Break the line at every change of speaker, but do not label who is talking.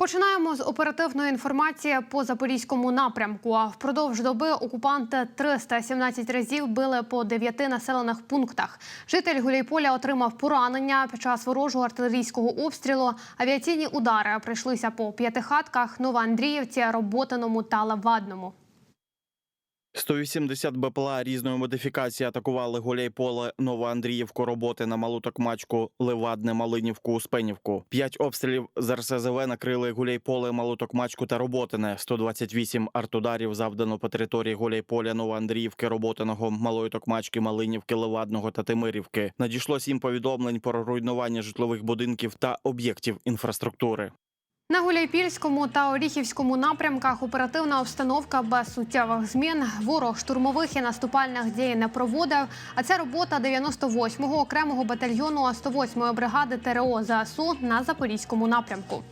Починаємо з оперативної інформації по запорізькому напрямку. Впродовж доби окупанти 317 разів били по дев'яти населених пунктах. Житель Гуляйполя отримав поранення під час ворожого артилерійського обстрілу. Авіаційні удари прийшлися по п'ятихатках, Новоандріївці, Роботиному та Левадному.
180 БПЛА різної модифікації атакували Гуляйполе, Новоандріївку, роботи на Малу Токмачку, Левадне, Малинівку, Успенівку. П'ять обстрілів з РСЗВ накрили Гуляйполе, Малу Токмачку та Роботине. 128 артударів завдано по території Гуляйполя, Новоандріївки, Роботиного, Малої Токмачки, Малинівки, Левадного та Тимирівки. Надійшло сім повідомлень про руйнування житлових будинків та об'єктів інфраструктури.
На Гуляйпільському та Оріхівському напрямках оперативна обстановка без суттєвих змін. Ворог штурмових і наступальних дій не проводив. А це робота 98-го окремого батальйону 108-ї бригади ТРО ЗСУ на Запорізькому напрямку.